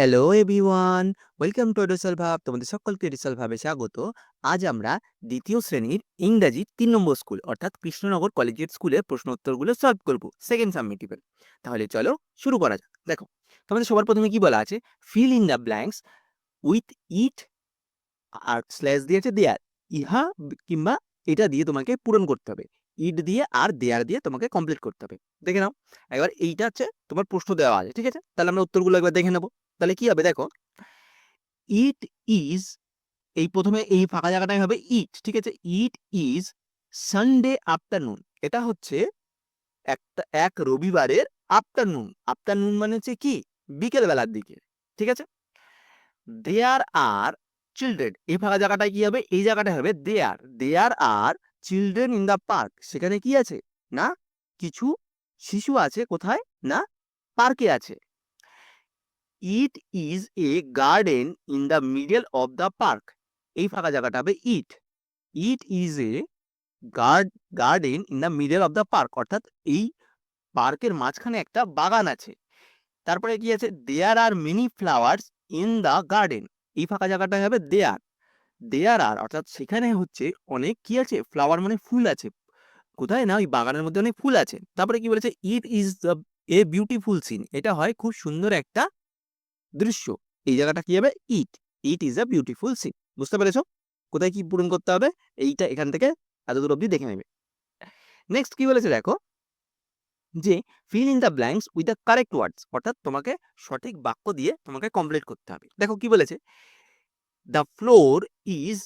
Hello everyone, welcome to এডোসাল ভাব, তোমাদের সকলকে এডোসাল ভাবে স্বাগত। আজ আমরা দ্বিতীয় শ্রেণির ইংরাজি তিন নম্বর স্কুল, অর্থাৎ কৃষ্ণনগর কলেজিয়েট স্কুলের প্রশ্ন উত্তরগুলো সলভ করব সেকেন্ড সাবমিটিভেল তাহলে চলো শুরু করা যাক। দেখো, তোমাদের সবার প্রথমে কি বলা আছে? Fill in the blanks with it R slash দিয়েছে দেয়ার ইহা কিংবা এটা দিয়ে তোমাকে পূরণ করতে হবে। ইট দিয়ে আর দেয়ার দিয়ে তোমাকে কমপ্লিট করতে হবে। দেখে নাও, একবার এইটা হচ্ছে তোমার প্রশ্ন দেওয়া আছে, ঠিক আছে? তাহলে আমরা উত্তরগুলো একবার দেখে নেব। তাহলে কি হবে দেখো? ইট ইজ এই প্রথমে এই ফাঁকা জায়গাটাই হবে ইট ঠিক আছে? ইট ইজ সানডে আফটারনুন এটা হচ্ছে একটা, এক রবিবারের আফটারনুন আফটারনুন মানে হচ্ছে কি? বিকেল বেলার দিকে, ঠিক আছে? দেয়ার আর চিলড্রেন এই ফাঁকা জায়গাটায় কি হবে? এই জায়গাটায় হবে there there are children in the park সেখানে কি আছে? না? কিছু শিশু আছে কোথায়? না? পার্কে আছে। It is a garden in the middle of the park এই ফাঁকা জায়গাটা হবে it it is a gard garden in the middle of the park অর্থাৎ এই পার্কের মাঝখানে একটা বাগান আছে। তারপরে কি আছে? There are many flowers in the garden এই ফাঁকা জায়গাটা হবে দেয়ার দেয়ার আর অর্থাৎ সেখানে হচ্ছে অনেক কি আছে? ফ্লাওয়ার মানে ফুল আছে। কোথায় না? ওই বাগানের মধ্যে অনেক ফুল আছে। তারপরে কি বলেছে? It is the a beautiful scene এটা হয় খুব সুন্দর একটা দৃশ্য। এই জায়গাটা কি হবে? It. It is a beautiful scene. বুঝতে পেরেছ? কোথায় কি পূরণ করতে হবে? এইটা এখান থেকে এত দূর অব্দি দেখে নেবে। নেক্সট কি বলেছে দেখো? যে fill in the blanks with the correct words অর্থাৎ তোমাকে সঠিক বাক্য দিয়ে তোমাকে কমপ্লিট করতে হবে। দেখো কি বলেছে? দ্য ফ্লোর ইজ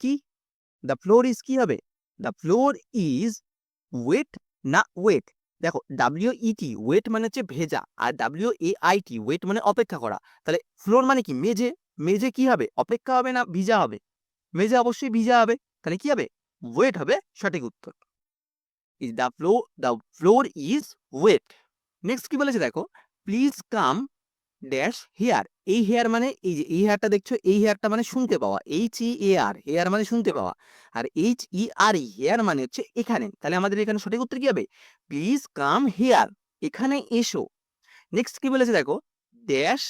কি? দ্য ফ্লোর ইজ কি হবে? দ্য ফ্লোর ইজ ওয়েট না ওয়েট দেখো ডাব্লিউ ইটি ওয়েট মানে হচ্ছে ভেজা, আর W A I T wait মানে অপেক্ষা করা। তাহলে ফ্লোর মানে কি? মেঝে। মেঝে কি হবে? অপেক্ষা হবে না ভিজা হবে? মেঝে অবশ্যই ভিজা হবে। তাহলে কি হবে? ওয়েট হবে সঠিক উত্তর। Is the floor the floor is wait next কি বলেছে দেখো? প্লিজ কাম ড্যাশ হেয়ার এই হেয়ার মানে এই যে, এই হেয়ারটা দেখছ, এই হেয়ারটা মানে শুনতে পাওয়া। এইচ ই এ আর হেয়ার মানে শুনতে পাওয়া। আর এইচ ই আর ই হেয়ার মানে হচ্ছে এখানে। তাহলে আমাদের এখানে সঠিক উত্তর কি হবে? প্লিজ কাম হেয়ার এখানে এসো। নেক্সট কি বলেছে দেখো? ড্যাশ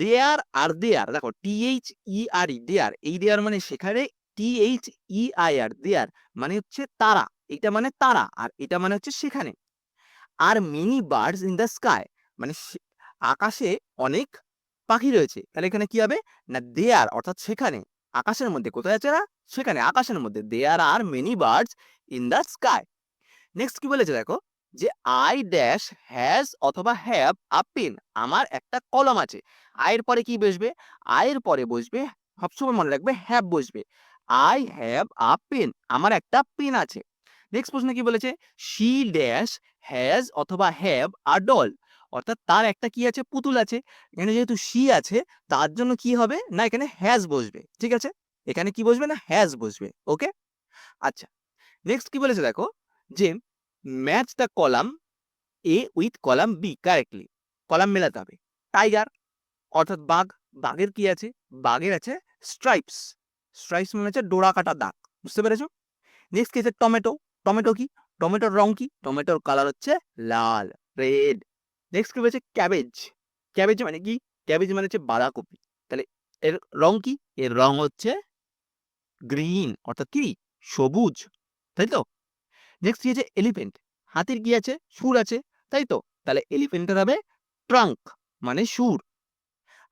দেয়ার আর দেয়ার দেখো টি এইচ ই আর ই দেয়ার এই দেয়ার মানে সেখানে টি এইচ ই আই আর দেয়ার মানে হচ্ছে তারা। এটা মানে তারা, আর এটা মানে হচ্ছে সেখানে। Are many birds in the sky মানে আকাশে অনেক পাখি রয়েছে। তাহলে এখানে কি হবে? না দেয়ার অর্থাৎ সেখানে। আকাশের মধ্যে। কোথায় আছে না সেখানে। আকাশের মধ্যে। There are many birds in the sky next কি বলেছে দেখো? যে আই ড্যাশ হ্যাজ অথবা হ্যাভ আ পেন আমার একটা কলম আছে। আয়ের পরে কি বসবে? আয়ের পরে বসবে, সবসময় মনে রাখবে হ্যাভ বসবে। আই হ্যাভ আ পেন আমার একটা পেন আছে। নেক্সট প্রশ্নে কি বলেছে? শি ড্যাশ হ্যাজ অথবা হ্যাভ আ ডল অর্থাৎ তার একটা কি আছে? পুতুল আছে। এখানে যেহেতু শি আছে, তার জন্য কি হবে? না, এখানে হ্যাজ বসবে, ঠিক আছে? এখানে কি বসবে না? হ্যাজ বসবে ওকে আচ্ছা নেক্সট কি বলেছে দেখো? যে match the column A with column B correctly column মেলাতে হবে। টাইগার অর্থাৎ বাঘ, বাঘের কি আছে? বাঘের আছে স্ট্রাইপস স্ট্রাইপস মানে হচ্ছে ডোরা কাটা দাগ, বুঝতে পেরেছ? নেক্সট কি আছে? টমেটো টমেটো কি? টমেটোর রং কি? টমেটোর কালার হচ্ছে লাল রেড নেক্সট কি বলেছে ক্যাবেজ ক্যাবেজ মানে কি? ক্যাবেজ মানে হচ্ছে বাঁধাকপি। তাহলে এর রং কি? এর রং হচ্ছে গ্রিন অর্থাৎ কি? সবুজ। তাই তো? নেক্সট কি আছে? এলিফেন্ট হাতির কি আছে? সুর আছে। তাই তো? তাহলে এলিফেন্টের হবে ট্রাঙ্ক মানে সুর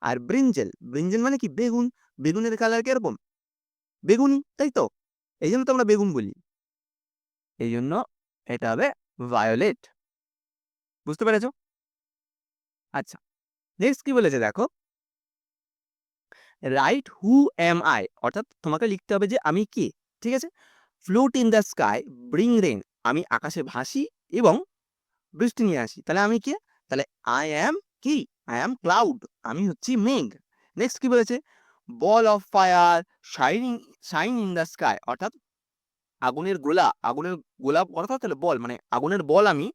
আর ব্রিঞ্জেল ব্রিঞ্জেল মানে কি? বেগুন। বেগুনের কালার কীরকম? বেগুনি, তাই তো? এই জন্য তো আমরা বেগুন বলি। এই জন্য এটা হবে ভায়োলেট বুঝতে পেরেছ? আচ্ছা নেক্সট কি বলেছে দেখো? রাইট হু এম আই অর্থাৎ তোমাকে লিখতে হবে যে আমি কে, ঠিক আছে? Float in the sky bring rain আমি আকাশে ভাসি এবং বৃষ্টি নিয়ে আসি। তাহলে আমি কে? তাহলে আই অ্যাম কি? আই অ্যাম ক্লাউড আমি হচ্ছি মেঘ। নেক্সট কি বলেছে? Ball of fire shining shine in the sky অর্থাৎ আগুনের গোলা আগুনের গোলা অর্থাৎ তাহলে বল মানে আগুনের বল আমি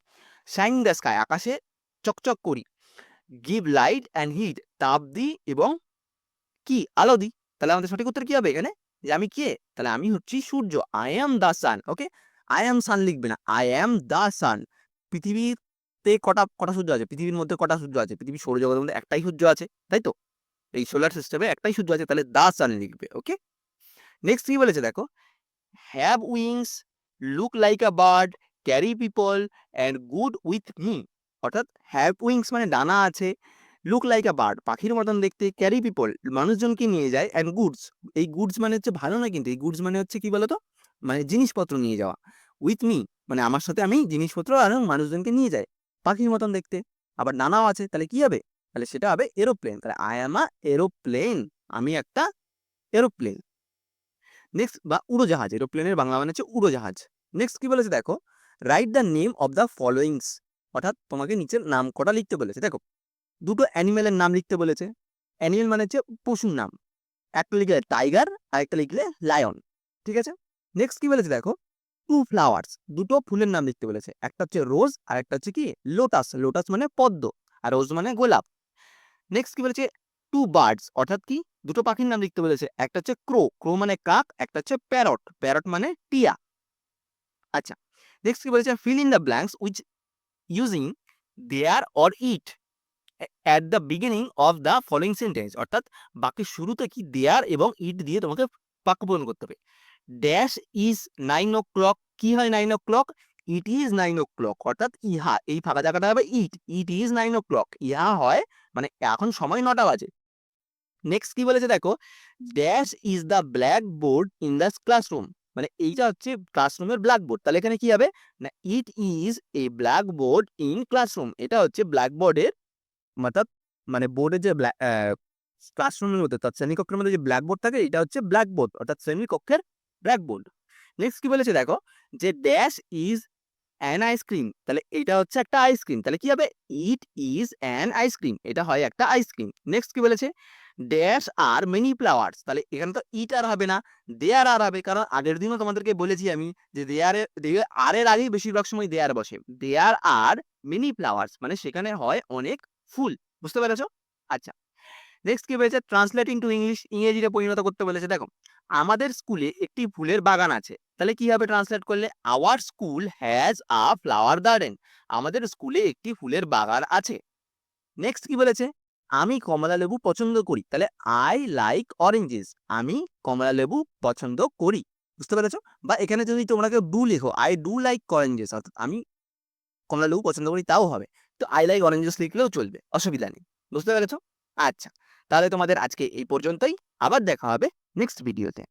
শাইন দ্য স্কাই আকাশে চকচক করি। গিভ লাইট অ্যান্ড হিট তাপ দিই এবং কি? আলো দিই। তাহলে আমাদের সঠিক উত্তর কি হবে এখানে? যে আমি কে? তাহলে আমি হচ্ছি সূর্য। I am the sun okay I am sun লিখবে না। আই অ্যাম দ্য সান পৃথিবীতে কটা কটা সূর্য আছে? পৃথিবীর মধ্যে কটা সূর্য আছে? পৃথিবীর সৌরজগতের মধ্যে একটাই সূর্য আছে, তাই তো? এই সোলার সিস্টেমে একটাই সূর্য আছে, তাহলে দা সান লিখবে ওকে নেক্সট কি বলেছে দেখো? Have wings look like a bird carry people and good with me অর্থাৎ হ্যাভ উইংস মানে ডানা আছে, লুক লাইক আ বার্ড, পাখির মতন দেখতে, ক্যারি পিপল, মানুষজনকে নিয়ে যায় অ্যান্ড গুডস। এই গুডস মানে হচ্ছে ভালো না কিন্তু? এই গুডস মানে হচ্ছে কি বলতো? মানে জিনিসপত্র নিয়ে যাওয়া। উইথ মি মানে আমার সাথে আমি জিনিসপত্র আর মানুষজনকে নিয়ে যাই, পাখির মতন দেখতে। আবার ডানাও আছে, তাহলে কি হবে? তাহলে সেটা হবে এরোপ্লেন। তাহলে আই অ্যাম আ এরোপ্লেন আমি একটা এরোপ্লেন। নেক্সট বা উড়োজাহাজ, এরোপ্লেনের বাংলা মানে হচ্ছে উড়োজাহাজ। নেক্সট কি বলেছে দেখো? Write the name of the followings অর্থাৎ তোমাকে নিচের নাম কটা লিখতে বলেছে। দেখো, দুটো অ্যানিমেলের নাম লিখতে বলেছে। অ্যানিমেল মানে হচ্ছে পশুর নাম। একটা লিখলে টাইগার আর একটা লিখলে লায়ন ঠিক আছে? নেক্সট কি বলেছে দেখো? টু ফ্লাওয়ার্স দুটো ফুলের নাম লিখতে বলেছে। একটা হচ্ছে রোজ আর একটা হচ্ছে কি? লোটাস লোটাস মানে পদ্ম, আর রোজ মানে গোলাপ। নেক্সট কি বলেছে? টু বার্ডস অর্থাৎ কি? দুটো পাখির নাম লিখতে বলেছে। একটা হচ্ছে ক্রো ক্রো মানে কাক, একটা হচ্ছে প্যারট প্যারট মানে টিয়া। আচ্ছা নেক্সট কি বলেছে? Fill in the blanks which using there or it at the beginning of the following sentence অর্থাৎ বাকি শুরুতে কি দেয়ার এবং ইট দিয়ে তোমাকে বাক্য করতে হবে। Dash is nine o'clock কি হয় nine o'clock it is nine o'clock অর্থাৎ ইহা, এই ফাঁকা জায়গাটা হবে it it is nine o'clock ইহা হয় মানে এখন সময় নটা বাজে। নেক্সট কি বলেছে দেখো? Dash is the blackboard in the classroom মানে এইটা হচ্ছে ক্লাসরুমের ব্ল্যাকবোর্ড তাহলে এখানে কি হবে? না it is a blackboard in classroom এটা হচ্ছে ব্ল্যাকবোর্ডের বোর্ডের মানে বোর্ডের যে ক্লাসরুমের মধ্যে তার শ্রেণীকক্ষের মধ্যে যে ব্ল্যাকবোর্ড থাকে, এটা হচ্ছে ব্ল্যাকবোর্ড অর্থাৎ শ্রেণীকক্ষের ব্ল্যাকবোর্ড নেক্সট কি বলেছে দেখো? যে ড্যাশ ইজ অ্যান আইসক্রিম তাহলে এটা হচ্ছে একটা আইসক্রিম তাহলে কি হবে? ইট ইজ অ্যান আইসক্রিম এটা হয় একটা আইসক্রিম নেক্সট কি বলেছে? ড্যাশ আর মেনি ফ্লাওয়ার্স তাহলে এখানে তো ইট আর হবে না দেয়ার আর হবে, কারণ আগের দিনও তোমাদেরকে বলেছি আমি যে দেয়ারে আর এর আগেই বেশিরভাগ সময় দেয়ার বসে। দেয়ার আর মেনি ফ্লাওয়ার্স মানে সেখানে হয় অনেক ফুল, বুঝতে পেরেছ? আচ্ছা নেক্সট কি বলেছে? ট্রান্সলেটিং টু ইংলিশ ইংরেজিতে পরিণত করতে বলেছে, দেখো। আমাদের স্কুলে একটি ফুলের বাগান আছে। তাহলে কি হবে ট্রান্সলেট করলে? Our school has a flower garden আমাদের স্কুলে একটি ফুলের বাগান আছে। নেক্সট কি বলেছে? আমি কমলা লেবু পছন্দ করি। তাহলে আই লাইক অরেঞ্জেস আমি কমলা লেবু পছন্দ করি। বুঝতে পেরেছ? বা এখানে যদি তোমরাকে ডু লেখো আই ডু লাইক অরেঞ্জেস অর্থাৎ আমি কমলা লেবু পছন্দ করি, তাও হবে। তো আই লাইক অরেঞ্জেস লিখলেও চলবে, অসুবিধা নেই। বুঝতে পেরেছ? আচ্ছা তাহলে তোমাদের আজকে এই পর্যন্তই। আবার দেখা হবে নেক্সট ভিডিওতে